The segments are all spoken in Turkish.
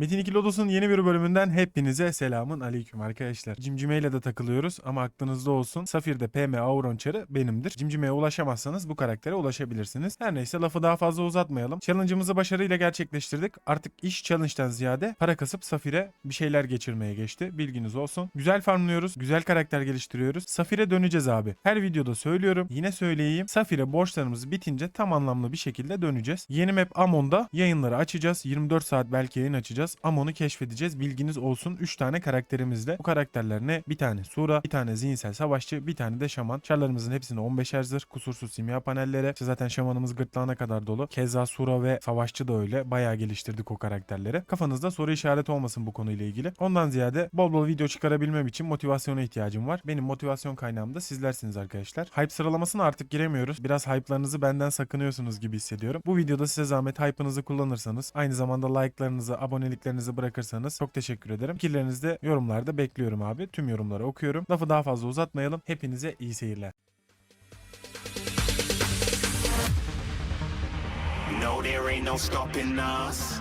Metin 2 Lodos'un yeni bir bölümünden hepinize selamun aleyküm arkadaşlar. Cimcime ile de takılıyoruz ama aklınızda olsun. Safir'de PM Auron çarı benimdir. Cimcime'ye ulaşamazsanız bu karaktere ulaşabilirsiniz. Her neyse lafı daha fazla uzatmayalım. Challenge'ımızı başarıyla gerçekleştirdik. Artık iş challenge'dan ziyade para kasıp Safir'e bir şeyler geçirmeye geçti. Bilginiz olsun. Güzel farmlıyoruz. Güzel karakter geliştiriyoruz. Safir'e döneceğiz abi. Her videoda söylüyorum. Yine söyleyeyim. Safir'e borçlarımız bitince tam anlamlı bir şekilde döneceğiz. Yeni map Amon'da yayınları açacağız. 24 saat belki yayın açacağız. Amon'u keşfedeceğiz. Bilginiz olsun. 3 tane karakterimizle. Bu karakterler ne? Bir tane Sura, bir tane zihinsel savaşçı, bir tane de şaman. Çarlarımızın hepsini 15'er zırh, kusursuz simya panellere. İşte zaten şamanımız gırtlağına kadar dolu. Keza Sura ve savaşçı da öyle. Bayağı geliştirdik o karakterleri. Kafanızda soru işareti olmasın bu konuyla ilgili. Ondan ziyade bol bol video çıkarabilmem için motivasyona ihtiyacım var. Benim motivasyon kaynağım da sizlersiniz arkadaşlar. Hype sıralamasına artık giremiyoruz. Biraz hype'larınızı benden sakınıyorsunuz gibi hissediyorum. Bu videoda size zahmet hype'ınızı kullanırsanız, aynı zamanda like'larınızı, aboneliklerinizi bırakırsanız çok teşekkür ederim. Fikirlerinizi de yorumlarda bekliyorum abi. Tüm yorumları okuyorum. Lafı daha fazla uzatmayalım. Hepinize iyi seyirler. No, there ain't no stopping us.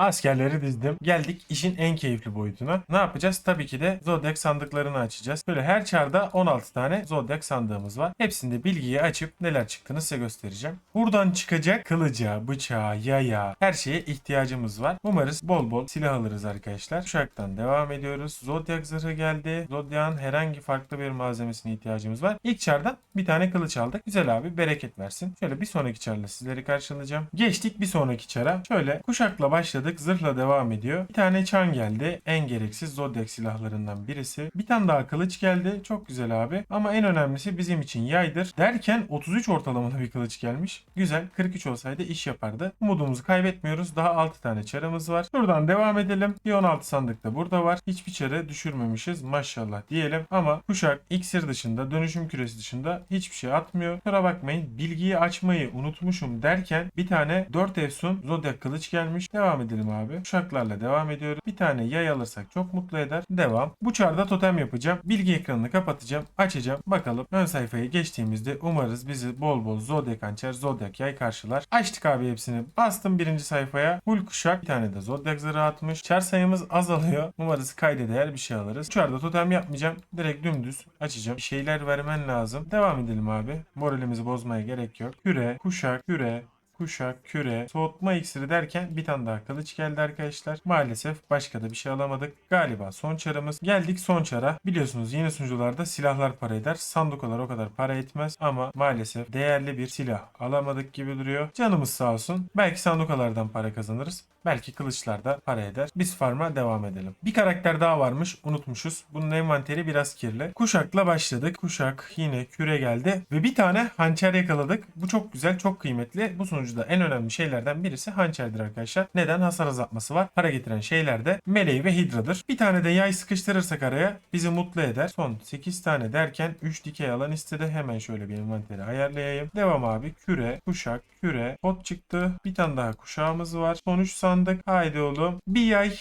Askerleri dizdim. Geldik işin en keyifli boyutuna. Ne yapacağız? Tabii ki de Zodiac sandıklarını açacağız. Böyle her çarda 16 tane Zodiac sandığımız var. Hepsinde bilgiyi açıp neler çıktığını size göstereceğim. Buradan çıkacak kılıca, bıçağa, yaya her şeye ihtiyacımız var. Umarız bol bol silah alırız arkadaşlar. Uşaktan devam ediyoruz. Zodiac zırhı geldi. Zodiac'ın herhangi farklı bir malzemesine ihtiyacımız var. İlk çardan bir tane kılıç aldık. Güzel abi bereket versin. Şöyle bir sonraki çarla sizleri karşılayacağım. Geçtik bir sonraki çara. Şöyle kuşakla başladık. Zırhla devam ediyor. Bir tane çan geldi. En gereksiz Zodiac silahlarından birisi. Bir tane daha kılıç geldi. Çok güzel abi. Ama en önemlisi bizim için yaydır. Derken 33 ortalamalı bir kılıç gelmiş. Güzel. 43 olsaydı iş yapardı. Umudumuzu kaybetmiyoruz. Daha 6 tane çarımız var. Buradan devam edelim. Bir 16 sandık da burada var. Hiçbir çarı düşürmemişiz. Maşallah diyelim. Ama kuşak iksir dışında, dönüşüm küresi dışında hiçbir şey atmıyor. Kusura bakmayın. Bilgiyi açmayı unutmuşum derken bir tane 4 efsun Zodiac kılıç gelmiş. Devam edelim abi. Kuşaklarla devam ediyoruz. Bir tane yay alırsak çok mutlu eder. Devam. Bu çarda totem yapacağım. Bilgi ekranını kapatacağım. Açacağım. Bakalım ön sayfaya geçtiğimizde umarız bizi bol bol Zodiac hançer, Zodiac yay karşılar. Açtık abi hepsini. Bastım birinci sayfaya. Full kuşak. Bir tane de Zodiac zırhı atmış. Çar sayımız azalıyor. Umarız kayda değer bir şey alırız. Çarda totem yapmayacağım. Direkt dümdüz açacağım. Bir şeyler vermen lazım. Devam edelim abi. Moralimizi bozmaya gerek yok. Küre, kuşak, küre, kuşak, küre, soğutma iksiri derken bir tane daha kılıç geldi arkadaşlar. Maalesef başka da bir şey alamadık. Galiba son çarımız. Geldik son çara. Biliyorsunuz yeni sunucularda silahlar para eder. Sandukalar o kadar para etmez ama maalesef değerli bir silah alamadık gibi duruyor. Canımız sağ olsun. Belki sandukalardan para kazanırız. Belki kılıçlarda para eder. Biz farma devam edelim. Bir karakter daha varmış. Unutmuşuz. Bunun envanteri biraz kirli. Kuşakla başladık. Kuşak yine küre geldi. Ve bir tane hançer yakaladık. Bu çok güzel, çok kıymetli. Bu sunucuda en önemli şeylerden birisi hançerdir arkadaşlar. Neden? Hasar azaltması var. Para getiren şeyler de meleği ve hidradır. Bir tane de yay sıkıştırırsak araya bizi mutlu eder. Son 8 tane derken 3 dikey alan istedi. Hemen şöyle bir envanteri ayarlayayım. Devam abi. Küre, kuşak, küre, pot çıktı. Bir tane daha kuşağımız var. Son 3 sandık. Haydi oğlum. Bir yay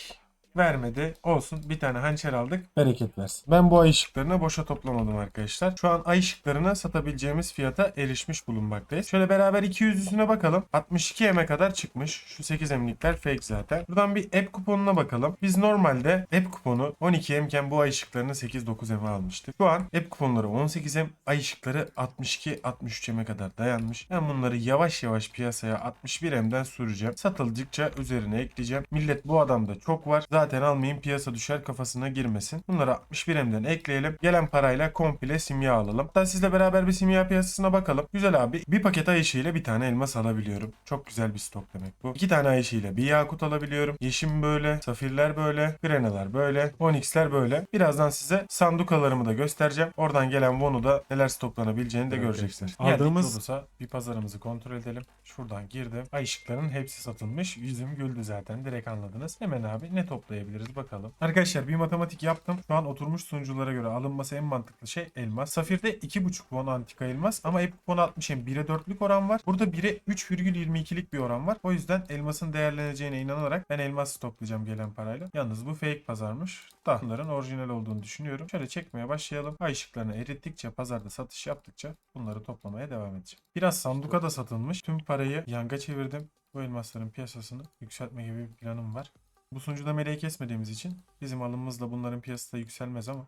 vermedi. Olsun. Bir tane hançer aldık. Bereket versin. Ben bu ay ışıklarını boşa toplamadım arkadaşlar. Şu an ay ışıklarını satabileceğimiz fiyata erişmiş bulunmaktayız. Şöyle beraber 200 üstüne bakalım. 62 eme kadar çıkmış. Şu 8 emlikler fake zaten. Buradan bir app kuponuna bakalım. Biz normalde app kuponu 12 emken bu ay ışıklarını 8-9 eme almıştık. Şu an app kuponları 18 em, ay ışıkları 62-63 eme kadar dayanmış. Ben bunları yavaş yavaş piyasaya 61 emden süreceğim. Satıldıkça üzerine ekleyeceğim. Millet bu adamda çok var. Zaten almayayım piyasa düşer kafasına girmesin. Bunları 61 emden ekleyelim. Gelen parayla komple simya alalım. Hatta sizle beraber bir simya piyasasına bakalım. Güzel abi. Bir paket ay ışığıyla bir tane elmas alabiliyorum. Çok güzel bir stok demek bu. İki tane ay ışığıyla bir yakut alabiliyorum. Yeşim böyle, safirler böyle, grenalar böyle, onyxler böyle. Birazdan size sandukalarımı da göstereceğim. Oradan gelen Von'u da neler stoklanabileceğini de Evet, göreceksiniz. Aldığımız- Lodos'a bir pazarımızı kontrol edelim. Şuradan girdim. Ay ışıklarının hepsi satılmış. Yüzüm güldü zaten. Direkt anladınız. Hemen abi ne toplayabiliriz bakalım. Arkadaşlar bir matematik yaptım. Şu an oturmuş sunuculara göre alınması en mantıklı şey elmas. Safir'de 2.5 won antika elmas ama hep won 60 hem 1'e 4'lük oran var. Burada 1'e 3,22'lik bir oran var. O yüzden elmasın değerleneceğine inanarak ben elmas stoklayacağım gelen parayla. Yalnız bu fake pazarmış. Da bunların orijinal olduğunu düşünüyorum. Şöyle çekmeye başlayalım. Ay ışıklarını erittikçe pazarda satış yaptıkça bunları toplamaya devam edeceğim. Biraz sanduka da satılmış. Tüm parayı yanga çevirdim. bu elmasların piyasasını yükseltme gibi bir planım var. Bu sunucuda meleği kesmediğimiz için bizim alımımızla bunların piyasası da yükselmez ama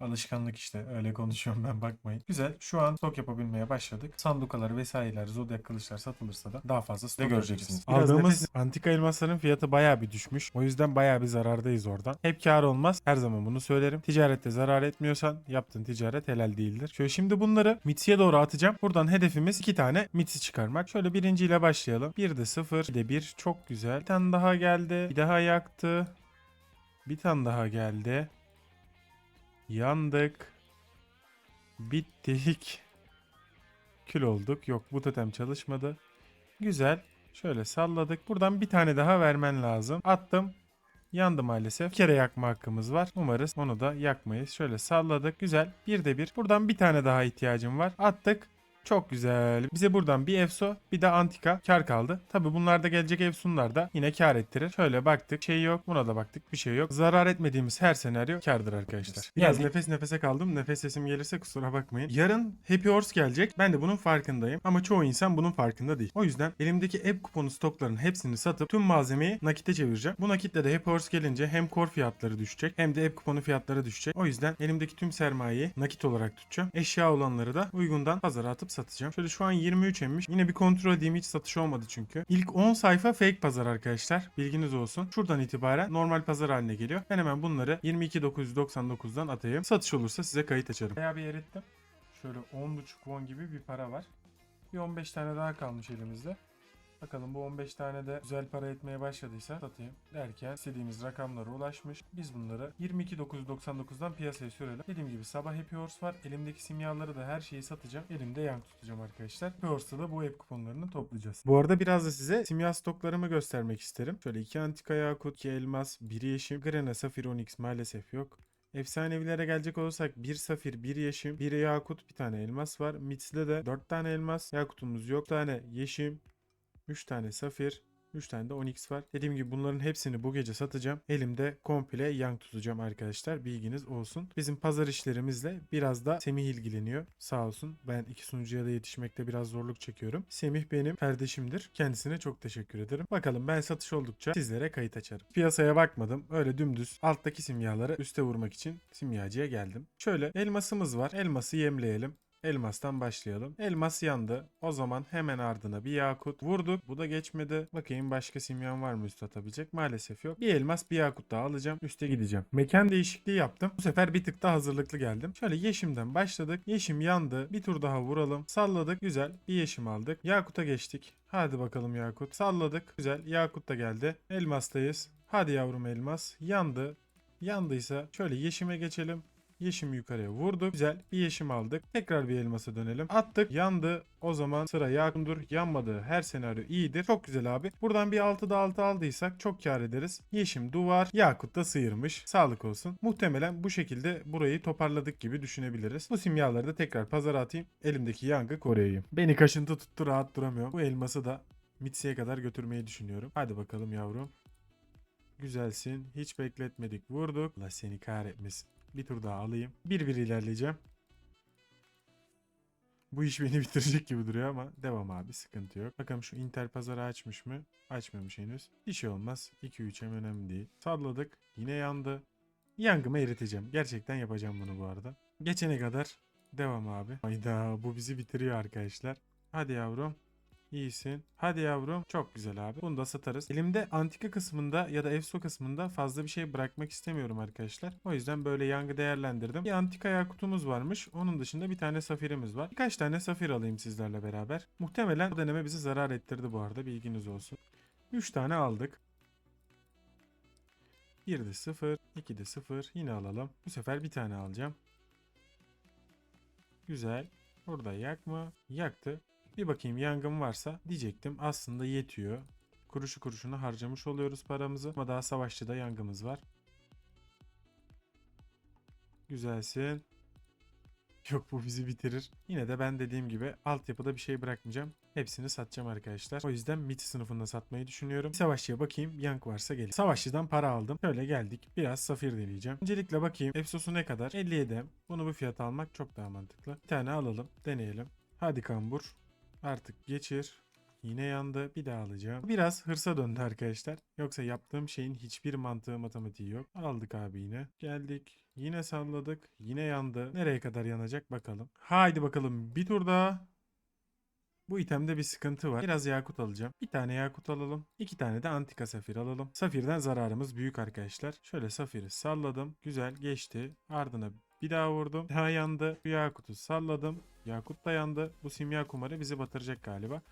Alışkanlık işte öyle konuşuyorum ben bakmayın. Güzel şu an stok yapabilmeye başladık. Sandukalar vesaireler zodyak kılıçlar satılırsa da daha fazla stok göreceksiniz. Biraz Aldığımız nefes- antika elmasların fiyatı bayağı bir düşmüş. O yüzden bayağı bir zarardayız oradan. Hep kar olmaz. Her zaman bunu söylerim. Ticarette zarar etmiyorsan yaptığın ticaret helal değildir. Şöyle şimdi bunları Mitsi'ye doğru atacağım. Buradan hedefimiz iki tane Mitsi çıkarmak. Şöyle birinciyle başlayalım. Bir de sıfır. Bir de bir. Çok güzel. Bir tane daha geldi. Bir daha yaktı. Bir tane daha geldi. Yandık. Bittik. Kül olduk. Yok bu totem çalışmadı. Güzel. Şöyle salladık. Buradan bir tane daha vermen lazım. Attım. Yandı maalesef. Bir kere yakma hakkımız var. Umarız onu da yakmayız. Şöyle salladık. Güzel. Bir de bir. Buradan bir tane daha ihtiyacım var. Attık. Çok güzel. Bize buradan bir EFSO bir de antika kar kaldı. Tabi bunlarda gelecek EFSU'nlar da yine kar ettirir. Şöyle baktık şey yok buna da baktık bir şey yok. Zarar etmediğimiz her senaryo kardır arkadaşlar. Biraz Geldik. nefes nefese kaldım. Nefes sesim gelirse kusura bakmayın. Yarın Happy Horse gelecek. Ben de bunun farkındayım. Ama çoğu insan bunun farkında değil. O yüzden elimdeki ev kuponu stoklarının hepsini satıp tüm malzemeyi nakite çevireceğim. Bu nakitle de Happy Horse gelince hem core fiyatları düşecek hem de ev kuponu fiyatları düşecek. O yüzden elimdeki tüm sermayeyi nakit olarak tutacağım. Eşya olanları da uygundan pazara atıp satacağım. Şöyle şu an 23 emmiş. Yine bir kontrol edeyim hiç satış olmadı çünkü. İlk 10 sayfa fake pazar arkadaşlar. Bilginiz olsun. Şuradan itibaren normal pazar haline geliyor. Ben hemen bunları 22.999'dan atayım. Satış olursa size kayıt açarım. Bayağı bir erittim. Şöyle 10.5 won gibi bir para var. Bir 15 tane daha kalmış elimizde. Bakalım bu 15 tane de güzel para etmeye başladıysa satayım derken istediğimiz rakamlara ulaşmış. Biz bunları 22.999'dan piyasaya sürelim. Dediğim gibi sabah Happy Horse var. Elimdeki simyaları da her şeyi satacağım. Elimde yank tutacağım arkadaşlar. Happy Horse'da da bu ev kuponlarını toplayacağız. Bu arada biraz da size simya stoklarımı göstermek isterim. Şöyle iki antika yakut, iki elmas, bir yeşim, grena, safir, onyx maalesef yok. Efsanevilere gelecek olursak bir safir, bir yeşim, bir yakut, bir tane elmas var. Mits'de de 4 tane elmas, yakutumuz yok. Bir tane yeşim, 3 tane safir, 3 tane de onyx var. Dediğim gibi bunların hepsini bu gece satacağım. Elimde komple yank tutacağım arkadaşlar. Bilginiz olsun. Bizim pazar işlerimizle biraz da Semih ilgileniyor. Sağ olsun. Ben iki sunucuya da yetişmekte biraz zorluk çekiyorum. Semih benim kardeşimdir. Kendisine çok teşekkür ederim. Bakalım ben satış oldukça sizlere kayıt açarım. Piyasaya bakmadım. Öyle dümdüz alttaki simyaları üste vurmak için simyacıya geldim. Şöyle elmasımız var. Elması yemleyelim. Elmastan başlayalım. Elmas yandı. O zaman hemen ardına bir yakut vurduk. Bu da geçmedi. Bakayım başka simyan var mı üst atabilecek? Maalesef yok. Bir elmas bir yakut daha alacağım. Üste gideceğim. Mekan değişikliği yaptım. Bu sefer bir tık daha hazırlıklı geldim. Şöyle yeşimden başladık. Yeşim yandı. Bir tur daha vuralım. Salladık. Güzel. Bir yeşim aldık. Yakut'a geçtik. Hadi bakalım Yakut. Salladık. Güzel. Yakut da geldi. Elmastayız. Hadi yavrum elmas. Yandı. Yandıysa şöyle yeşime geçelim. Yeşim yukarıya vurduk. Güzel. Bir yeşim aldık. Tekrar bir elmasa dönelim. Attık. Yandı. O zaman sıra Yakut'dur. Yanmadığı her senaryo iyidir. Çok güzel abi. Buradan bir 6'da 6 aldıysak çok kar ederiz. Yeşim duvar. Yakut da sıyırmış. Sağlık olsun. Muhtemelen bu şekilde burayı toparladık gibi düşünebiliriz. Bu simyaları da tekrar pazara atayım. Elimdeki yangı koruyayım. Beni kaşıntı tuttu rahat duramıyorum. Bu elması da Mitsi'ye kadar götürmeyi düşünüyorum. Hadi bakalım yavrum. Güzelsin. Hiç bekletmedik. Vurduk. Allah seni kahretmesin. Bir tur daha alayım. Bir bir ilerleyeceğim. Bu iş beni bitirecek gibi duruyor ama devam abi sıkıntı yok. Bakalım şu Inter pazarı açmış mı? Açmamış henüz. Bir şey olmaz. 2-3 hem önemli değil. Salladık. Yine yandı. Yangımı eriteceğim. Gerçekten yapacağım bunu bu arada. Geçene kadar devam abi. Hayda bu bizi bitiriyor arkadaşlar. Hadi yavrum. İyisin. Hadi yavrum. Çok güzel abi. Bunu da satarız. Elimde antika kısmında ya da EFSO kısmında fazla bir şey bırakmak istemiyorum arkadaşlar. O yüzden böyle yangı değerlendirdim. Bir antika yakutumuz varmış. Onun dışında bir tane safirimiz var. Birkaç tane safir alayım sizlerle beraber. Muhtemelen bu deneme bizi zarar ettirdi bu arada. Bilginiz olsun. 3 tane aldık. 1 de 0, 2 de 0. Yine alalım. Bu sefer bir tane alacağım. Güzel. Burada yakma. Yaktı. Bir bakayım yangın varsa diyecektim. Aslında yetiyor. Kuruşu kuruşuna harcamış oluyoruz paramızı. Ama daha savaşçıda yangımız var. Güzelsin. Yok bu bizi bitirir. Yine de ben dediğim gibi altyapıda bir şey bırakmayacağım. Hepsini satacağım arkadaşlar. O yüzden MIT sınıfında satmayı düşünüyorum. Bir Savaşçıya bakayım. Yank varsa gelin. Savaşçıdan para aldım. Şöyle geldik. Biraz safir deneyeceğim. Öncelikle bakayım. Efsosu ne kadar? 57 M. Bunu bu fiyata almak çok daha mantıklı. Bir tane alalım. Deneyelim. Hadi kambur. Artık geçir. Yine yandı. Bir daha alacağım. Biraz hırsa döndü arkadaşlar. Yoksa yaptığım şeyin hiçbir mantığı matematiği yok. Aldık abi yine. Geldik. Yine salladık. Yine yandı. Nereye kadar yanacak bakalım. Haydi bakalım bir tur daha. Bu itemde bir sıkıntı var. Biraz yakut alacağım. Bir tane yakut alalım. iki tane de antika safir alalım. Safirden zararımız büyük arkadaşlar. Şöyle safiri salladım. Güzel geçti. Ardına bir daha vurdum. Daha yandı. Bu yakutu salladım. Yakut da yandı. Bu simya kumarı bizi batıracak galiba.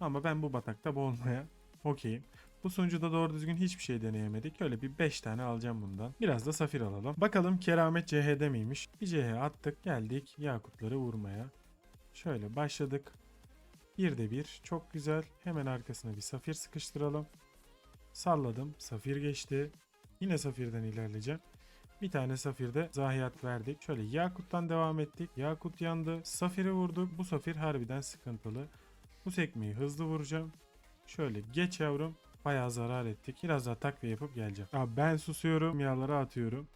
Ama ben bu batakta boğulmaya okeyim. Bu sunucuda doğru düzgün hiçbir şey deneyemedik. Öyle bir 5 tane alacağım bundan. Biraz da safir alalım. Bakalım keramet CH'de miymiş? Bir CH attık. Geldik yakutları vurmaya. Şöyle başladık. Bir de bir. Çok güzel. Hemen arkasına bir safir sıkıştıralım. Salladım. Safir geçti. Yine safirden ilerleyeceğim. Bir tane safirde zahiyat verdik. Şöyle Yakut'tan devam ettik. Yakut yandı. Safiri vurduk. Bu safir harbiden sıkıntılı. Bu sekmeyi hızlı vuracağım. Şöyle geç yavrum. Bayağı zarar ettik. Biraz daha takviye yapıp geleceğim. Abi ben susuyorum. Yağlara atıyorum.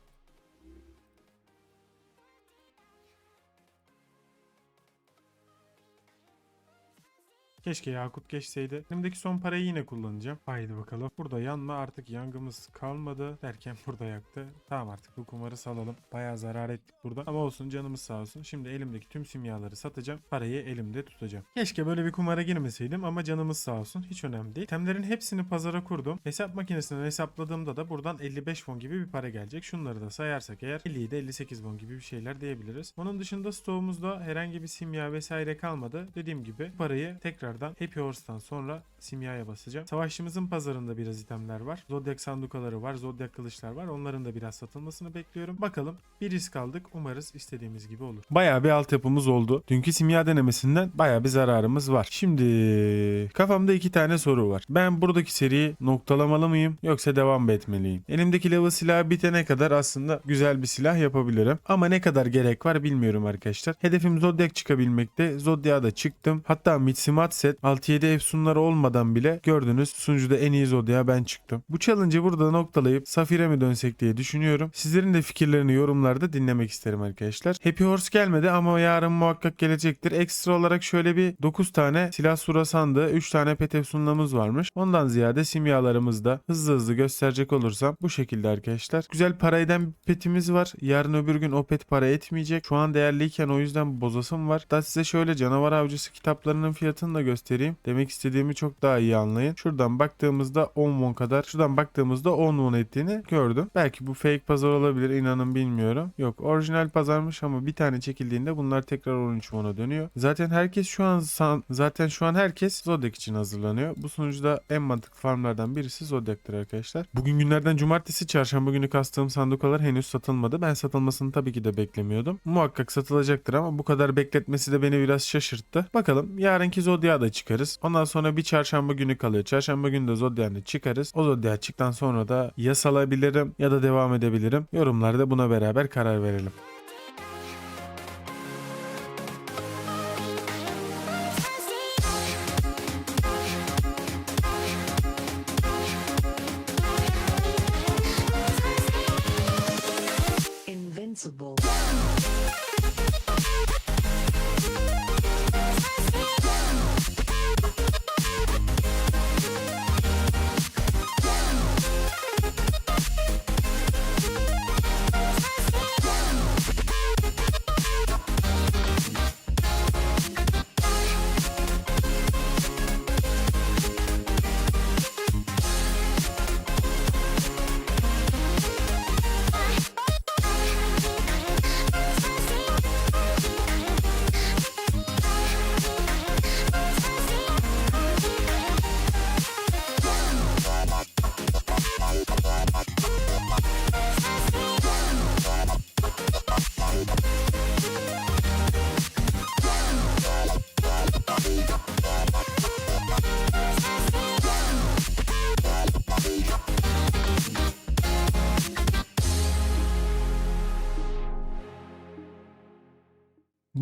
Keşke Yakut geçseydi. Elimdeki son parayı yine kullanacağım. Haydi bakalım. Burada yanma artık yangımız kalmadı derken burada yaktı. Tamam artık bu kumarı salalım. Bayağı zarar ettik burada. Ama olsun canımız sağ olsun. Şimdi elimdeki tüm simyaları satacağım. Parayı elimde tutacağım. Keşke böyle bir kumara girmeseydim ama canımız sağ olsun. Hiç önemli değil. Temlerin hepsini pazara kurdum. Hesap makinesinden hesapladığımda da buradan 55 won gibi bir para gelecek. Şunları da sayarsak eğer 50'yi de 58 won gibi bir şeyler diyebiliriz. Onun dışında stoğumuzda herhangi bir simya vesaire kalmadı. Dediğim gibi parayı tekrardan Happy Horse'tan sonra simyaya basacağım. Savaşçımızın pazarında biraz itemler var. Zodiac sandukaları var. Zodiac kılıçlar var. Onların da biraz satılmasını bekliyorum. Bakalım bir risk aldık. Umarız istediğimiz gibi olur. Bayağı bir altyapımız oldu. Dünkü simya denemesinden bayağı bir zararımız var. Şimdi kafamda iki tane soru var. Ben buradaki seriyi noktalamalı mıyım yoksa devam mı etmeliyim? Elimdeki level silahı bitene kadar aslında güzel bir silah yapabilirim. Ama ne kadar gerek var bilmiyorum arkadaşlar. Hedefim Zodiac çıkabilmekte. Zodiac'a da çıktım. Hatta Mitsumat set 6-7 efsunlar olmadan bile gördünüz sunucuda en iyi Zodiac'a ben çıktım. Bu challenge'ı burada noktalayıp Safir'e mi dönsek diye düşünüyorum. Sizlerin de fikirlerini yorumlarda dinlemek isterim arkadaşlar. Happy Horse gelmedi ama yarın muhakkak gelecektir. Ekstra olarak şöyle bir 9 tane silah sura sandığı 3 tane pet efsunlamız varmış. Ondan ziyade simyalarımız da hızlı hızlı gösterecek olursam bu şekilde arkadaşlar. Güzel para eden bir petimiz var. Yarın öbür gün o pet para etmeyecek. Şu an değerliyken o yüzden bozasım var. Da size şöyle canavar avcısı kitaplarının fiyatını da göstereyim. Demek istediğimi çok daha iyi anlayın. Şuradan baktığımızda 10 won kadar. Şuradan baktığımızda 10 won ettiğini gördüm. Belki bu fake pazar olabilir inanın bilmiyorum. Yok orijinal pazarmış ama bir tane çekildiğinde bunlar tekrar 13 won'a dönüyor. Zaten herkes şu an zaten şu an herkes Zodiac için hazırlanıyor. Bu sunucuda en mantıklı farmlardan birisi Zodiac'tır arkadaşlar. Bugün günlerden cumartesi çarşamba günü kastığım sandukalar henüz satılmadı. Ben satılmasını tabii ki de beklemiyordum. Muhakkak satılacaktır ama bu kadar bekletmesi de beni biraz şaşırttı. Bakalım yarınki Da çıkarız. Ondan sonra bir çarşamba günü kalıyor. Çarşamba günü de Zodiac'ını çıkarız. O Zodiac çıktıktan sonra da ya salabilirim ya da devam edebilirim. Yorumlarda buna beraber karar verelim.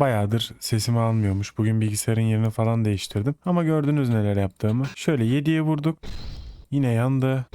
Bayağıdır sesimi almıyormuş. Bugün bilgisayarın yerini falan değiştirdim. Ama gördünüz neler yaptığımı. Şöyle 7'ye vurduk. Yine yandı.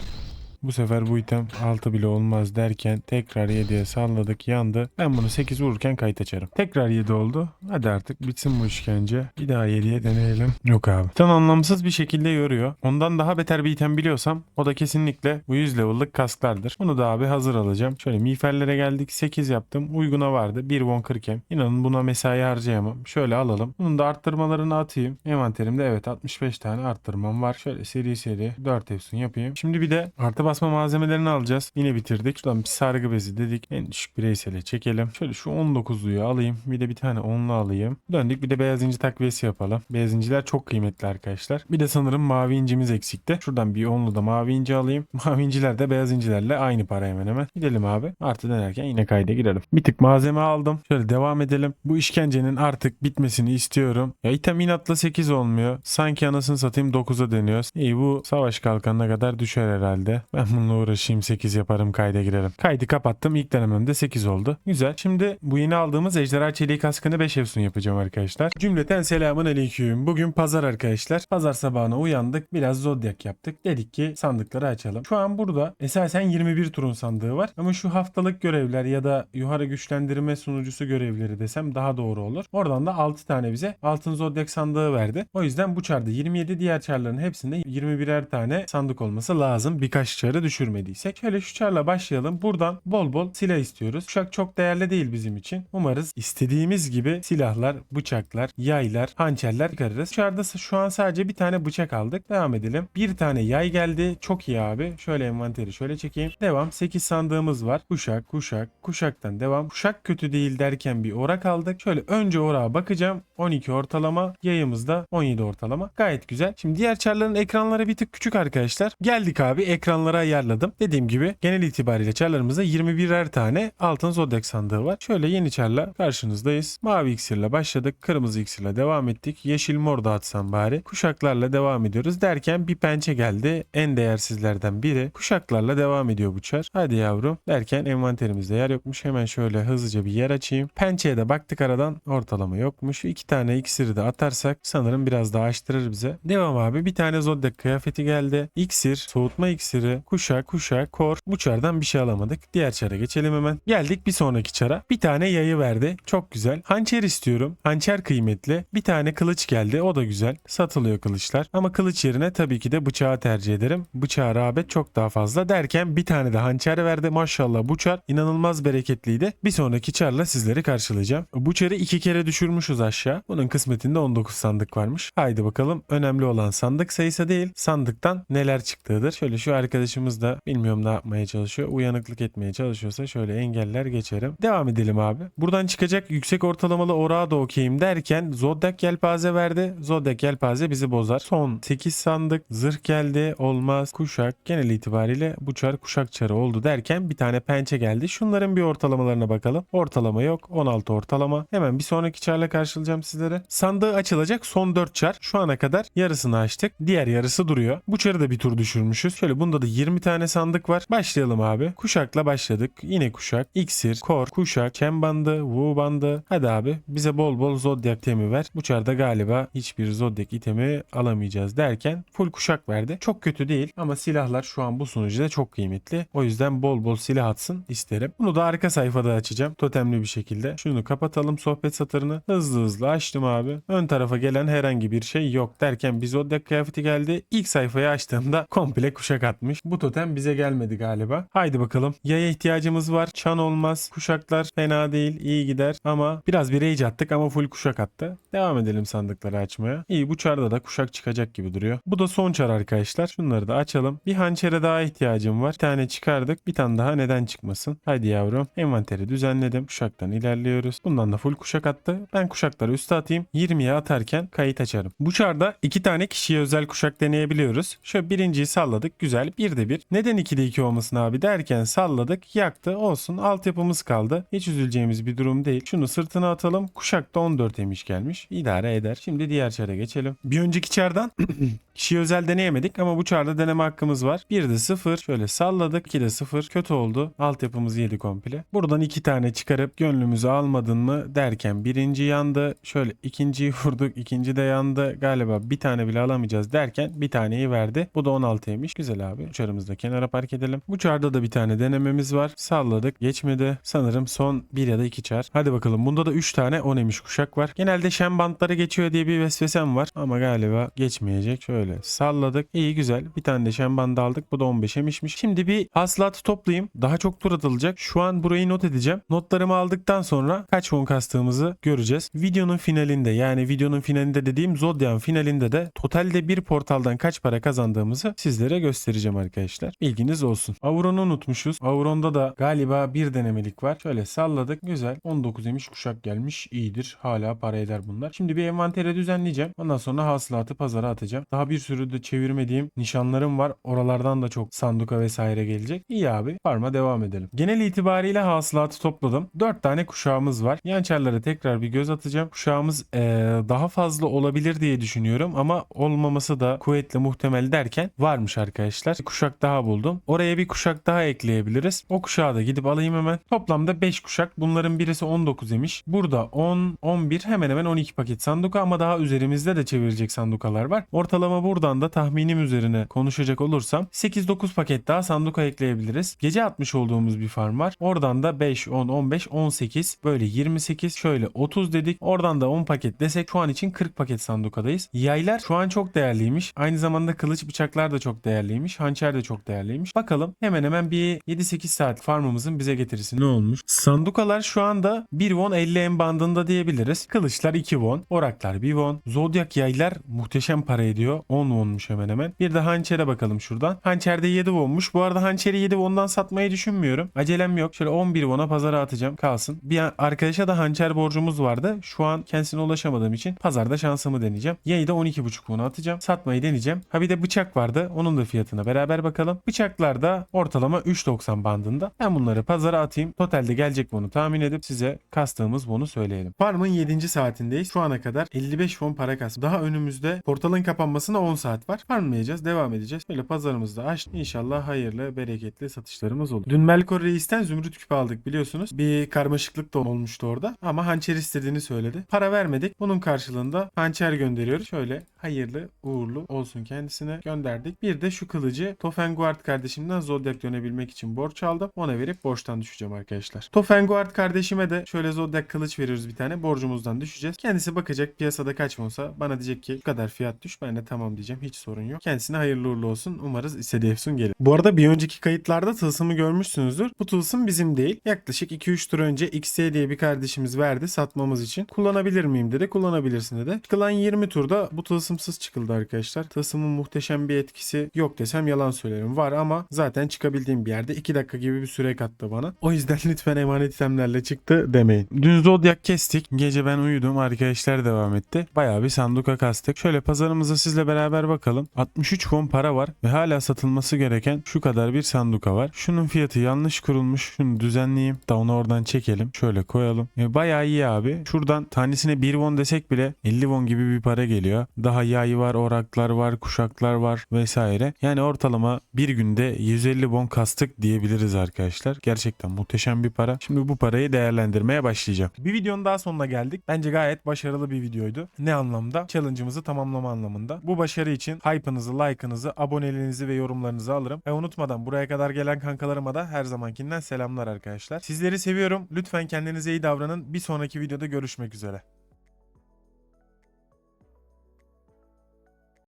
Bu sefer bu item 6 bile olmaz derken tekrar 7'ye salladık yandı. Ben bunu 8 vururken kayıt açarım. Tekrar 7 oldu. Hadi artık bitsin bu işkence. Bir daha 7'ye deneyelim. Yok abi. Tan anlamsız bir şekilde yoruyor. Ondan daha beter bir item biliyorsam o da kesinlikle bu 100 level'lık kasklardır. Bunu da abi hazır alacağım. Şöyle miğferlere geldik. 8 yaptım. Uyguna vardı. 1 won 40 em. İnanın buna mesai harcayamam. Şöyle alalım. Bunun da arttırmalarını atayım. Envanterimde evet 65 tane arttırmam var. Şöyle seri seri 4 efsun yapayım. Şimdi bir de artı basma malzemelerini alacağız. Yine bitirdik. Şuradan bir sargı bezi dedik. En düşük bireysele çekelim. Şöyle şu 19'luyu alayım. Bir de bir tane 10'lu alayım. Döndük bir de beyaz inci takviyesi yapalım. Beyaz inciler çok kıymetli arkadaşlar. Bir de sanırım mavi incimiz eksikti. Şuradan bir 10'lu da mavi inci alayım. Mavi inciler de beyaz incilerle aynı para hemen hemen. Gidelim abi. Artı denerken yine kayda girelim. Bir tık malzeme aldım. Şöyle devam edelim. Bu işkencenin artık bitmesini istiyorum. Ya item inatla 8 olmuyor. Sanki anasını satayım 9'a deniyoruz. İyi bu savaş kalkanına kadar düşer herhalde. Ben bununla uğraşayım 8 yaparım kayda girelim. Kaydı kapattım. İlk denememde 8 oldu. Güzel. Şimdi bu yeni aldığımız ejderha çeliği kaskını 5 efsun yapacağım arkadaşlar. Cümleten selamun aleyküm. Bugün pazar arkadaşlar. Pazar sabahına uyandık. Biraz zodyak yaptık. Dedik ki sandıkları açalım. Şu an burada esasen 21 turun sandığı var. Ama şu haftalık görevler ya da yukarı güçlendirme sunucusu görevleri desem daha doğru olur. Oradan da 6 tane bize altın zodyak sandığı verdi. O yüzden bu çarda 27 diğer çarların hepsinde 21'er tane sandık olması lazım. Birkaç çarı düşürmediysek. Şöyle şu çarla başlayalım. Buradan bol bol silah istiyoruz. Kuşak çok değerli değil bizim için. Umarız istediğimiz gibi silahlar, bıçaklar, yaylar, hançerler çıkarırız. Çarda şu an sadece bir tane bıçak aldık. Devam edelim. Bir tane yay geldi. Çok iyi abi. Şöyle envanteri şöyle çekeyim. Devam. 8 sandığımız var. Kuşak, kuşak, kuşaktan devam. Kuşak kötü değil derken bir orak aldık. Şöyle önce orağa bakacağım. 12 ortalama. Yayımızda 17 ortalama. Gayet güzel. Şimdi diğer çarların ekranları bir tık küçük arkadaşlar. Geldik abi ekranları ayarladım. Dediğim gibi genel itibariyle çarlarımızda 21'er tane altın zodyak sandığı var. Şöyle yeni çarla karşınızdayız. Mavi iksirle başladık. Kırmızı iksirle devam ettik. Yeşil mor da atsam bari. Kuşaklarla devam ediyoruz. Derken bir pençe geldi. En değersizlerden biri. Kuşaklarla devam ediyor bu çar. Hadi yavrum. Derken envanterimizde yer yokmuş. Hemen şöyle hızlıca bir yer açayım. Pençeye de baktık aradan ortalama yokmuş. İki tane iksiri de atarsak sanırım biraz daha açtırır bize. Devam abi. Bir tane zodyak kıyafeti geldi. İksir, soğutma iksiri, kuşak, kuşak, kor. Bu çardan bir şey alamadık. Diğer çara geçelim hemen. Geldik bir sonraki çara. Bir tane yayı verdi. Çok güzel. Hançer istiyorum. Hançer kıymetli. Bir tane kılıç geldi. O da güzel. Satılıyor kılıçlar. Ama kılıç yerine tabii ki de bıçağı tercih ederim. Bıçağa rağbet çok daha fazla. Derken bir tane de hançer verdi. Maşallah bu çar inanılmaz bereketliydi. Bir sonraki çarla sizleri karşılayacağım. Bu çarı iki kere düşürmüşüz aşağı. Bunun kısmetinde 19 sandık varmış. Haydi bakalım. Önemli olan sandık sayısı değil. Sandıktan neler çıktığıdır. Şöyle şu arkadaşımız da bilmiyorum ne yapmaya çalışıyor. Uyanıklık etmeye çalışıyorsa şöyle engeller geçerim. Devam edelim abi. Buradan çıkacak yüksek ortalamalı orağa da okeyim derken Zodyak Yelpaze verdi. Zodyak Yelpaze bizi bozar. Son 8 sandık. Zırh geldi. Olmaz. Kuşak. Genel itibariyle bu çar kuşak çarı oldu derken bir tane pençe geldi. Şunların bir ortalamalarına bakalım. Ortalama yok. 16 ortalama. Hemen bir sonraki çarla karşılayacağım sizlere. Sandığı açılacak son 4 çar. Şu ana kadar yarısını açtık. Diğer yarısı duruyor. Bu çarı da bir tur düşürmüşüz. Şöyle bunda da 20 tane sandık var. Başlayalım abi. Kuşakla başladık. Yine kuşak. İksir, kor, kuşak, çem bandı, wu bandı. Hadi abi bize bol bol zodyak temi ver. Bu çarda galiba hiçbir zodyak itemi alamayacağız derken full kuşak verdi. Çok kötü değil ama silahlar şu an bu sunucuda çok kıymetli. O yüzden bol bol silah atsın isterim. Bunu da arka sayfada açacağım. Totemli bir şekilde. Şunu kapatalım sohbet satırını. Hızlı hızlı açtım abi. Ön tarafa gelen herhangi bir şey yok derken bir zodyak kıyafeti geldi. İlk sayfayı açtığımda komple kuşak atmış. Bu totem bize gelmedi galiba. Haydi bakalım. Yaya ihtiyacımız var. Çan olmaz. Kuşaklar fena değil. iyi gider. Ama biraz bir rage attık ama full kuşak attı. Devam edelim sandıkları açmaya. İyi bu çarda da kuşak çıkacak gibi duruyor. Bu da son çar arkadaşlar. Şunları da açalım. Bir hançere daha ihtiyacım var. Bir tane çıkardık. Bir tane daha neden çıkmasın. Haydi yavrum. Envanteri düzenledim. Kuşaktan ilerliyoruz. Bundan da full kuşak attı. Ben kuşakları üste atayım. 20'ye atarken kayıt açarım. Bu çarda iki tane kişiye özel kuşak deneyebiliyoruz. Şöyle birinciyi salladık. Güzel. Bir de bir. Neden 2'de 2 olmasın abi derken salladık. Yaktı. Olsun. Altyapımız kaldı. Hiç üzüleceğimiz bir durum değil. Şunu sırtına atalım. Kuşakta 14 emiş gelmiş. İdare eder. Şimdi diğer çara geçelim. Bir önceki çardan Kişiye özel deneyemedik ama bu çarda deneme hakkımız var. 1'de 0 şöyle salladık. 2'de 0 kötü oldu. Altyapımız yedi komple. Buradan iki tane çıkarıp gönlümüzü almadın mı derken birinci yandı. Şöyle ikinciyi vurduk. ikinci de yandı. Galiba bir tane bile alamayacağız derken bir taneyi verdi. Bu da 16'ymış. Güzel abi. Uçarım Pazarımızı da kenara park edelim. Bu çarda da bir tane denememiz var. Salladık. Geçmedi. Sanırım son bir ya da iki çar. Hadi bakalım. Bunda da 3 tane 10 emiş kuşak var. Genelde şen bantları geçiyor diye bir vesvesem var. Ama galiba geçmeyecek. Şöyle salladık. İyi güzel. Bir tane de şen bandı aldık. Bu da 15 emişmiş. Şimdi bir hasılatı toplayayım. Daha çok tur atılacak. Şu an burayı not edeceğim. Notlarımı aldıktan sonra kaç won kastığımızı göreceğiz. Videonun finalinde yani videonun finalinde dediğim Zodiac'ın finalinde de totalde bir portaldan kaç para kazandığımızı sizlere göstereceğim arkadaşlar. Bilginiz olsun. Avron'u unutmuşuz. Avron'da da galiba bir denemelik var. Şöyle salladık. Güzel. 19 emiş kuşak gelmiş. İyidir. Hala para eder bunlar. Şimdi bir envantere düzenleyeceğim. Ondan sonra hasılatı pazara atacağım. Daha bir sürü de çevirmediğim nişanlarım var. Oralardan da çok sanduka vesaire gelecek. İyi abi. Farma devam edelim. Genel itibariyle hasılatı topladım. 4 tane kuşağımız var. Yançerlere tekrar bir göz atacağım. Kuşağımız eee, daha fazla olabilir diye düşünüyorum ama olmaması da kuvvetli muhtemel derken varmış arkadaşlar. Bir kuşak daha buldum. Oraya bir kuşak daha ekleyebiliriz. O kuşağı da gidip alayım hemen. Toplamda 5 kuşak. Bunların birisi 19 emiş. Burada 10, 11 hemen hemen 12 paket sanduka ama daha üzerimizde de çevirecek sandukalar var. Ortalama buradan da tahminim üzerine konuşacak olursam 8-9 paket daha sanduka ekleyebiliriz. Gece atmış olduğumuz bir farm var. Oradan da 5, 10, 15, 18 böyle 28 şöyle 30 dedik. Oradan da 10 paket desek şu an için 40 paket sandukadayız. Yaylar şu an çok değerliymiş. Aynı zamanda kılıç bıçaklar da çok değerliymiş. Hançer de çok değerliymiş. Bakalım hemen hemen bir 7-8 saat farmımızın bize getirisi ne olmuş? Sandukalar şu anda 1 won 50 en bandında diyebiliriz. Kılıçlar 2 won. Oraklar 1 won. Zodyak yaylar muhteşem para ediyor. 10 wonmuş hemen hemen. Bir de hançere bakalım şuradan. Hançerde 7 wonmuş. Bu arada hançeri 7 wondan satmayı düşünmüyorum. Acelem yok. Şöyle 11 won'a pazara atacağım. Kalsın. Bir arkadaşa da hançer borcumuz vardı. Şu an kendisine ulaşamadığım için pazarda şansımı deneyeceğim. Yayı da 12,5 won'a atacağım. Satmayı deneyeceğim. Ha bir de bıçak vardı. Onun da fiyatına beraber bakalım. Bıçaklar da ortalama 3.90 bandında. Ben bunları pazara atayım. Totalde gelecek bunu tahmin edip size kastığımız bunu söyleyelim. Farmın 7. saatindeyiz. Şu ana kadar 55 won para kastım. Daha önümüzde portalın kapanmasına 10 saat var. Farmlayacağız. Devam edeceğiz. Böyle pazarımızda aç. İnşallah hayırlı, bereketli satışlarımız olur. Dün Melkor Reis'ten zümrüt küpü aldık biliyorsunuz. Bir karmaşıklık da olmuştu orada. Ama hançer istediğini söyledi. Para vermedik. Bunun karşılığında hançer gönderiyoruz. Şöyle hayırlı uğurlu olsun kendisine gönderdik. Bir de şu kılıcı Tofenguard kardeşimden Zodiac dönebilmek için borç aldım. Ona verip borçtan düşeceğim arkadaşlar. Tofenguard kardeşime de şöyle Zodiac kılıç veriyoruz bir tane. Borcumuzdan düşeceğiz. Kendisi bakacak piyasada kaç olsa bana diyecek ki bu kadar fiyat düş. Ben de tamam diyeceğim. Hiç sorun yok. Kendisine hayırlı uğurlu olsun. Umarız istediği efsun gelir. Bu arada bir önceki kayıtlarda tılsımı görmüşsünüzdür. Bu tılsım bizim değil. Yaklaşık 2-3 tur önce XT diye bir kardeşimiz verdi satmamız için. Kullanabilir miyim dedi. Kullanabilirsin dedi. Çıkılan 20 turda bu tılsımsız çıkıldı arkadaşlar. Tılsımın muhteşem bir etkisi yok desem yalan söylerim. Var ama zaten çıkabildiğim bir yerde 2 dakika gibi bir süre kattı bana. O yüzden lütfen emanet itemlerle çıktı demeyin. Dün Zodiac kestik. Gece ben uyudum. Arkadaşlar devam etti. Bayağı bir sanduka kastık. Şöyle pazarımıza sizle beraber bakalım. 63 won para var ve hala satılması gereken şu kadar bir sanduka var. Şunun fiyatı yanlış kurulmuş. Şunu düzenleyeyim. Da onu oradan çekelim. Şöyle koyalım. E, bayağı iyi abi. Şuradan tanesine 1 won desek bile 50 won gibi bir para geliyor. Daha yay var, oraklar var, kuşaklar var vesaire. Yani ortalama bir günde 150 won kastık diyebiliriz arkadaşlar. Gerçekten muhteşem bir para. Şimdi bu parayı değerlendirmeye başlayacağım. Bir videonun daha sonuna geldik. Bence gayet başarılı bir videoydu. Ne anlamda? Challenge'ımızı tamamlama anlamında. Bu başarı için hype'ınızı, like'ınızı, aboneliğinizi ve yorumlarınızı alırım. Ve unutmadan buraya kadar gelen kankalarıma da her zamankinden selamlar arkadaşlar. Sizleri seviyorum. Lütfen kendinize iyi davranın. Bir sonraki videoda görüşmek üzere.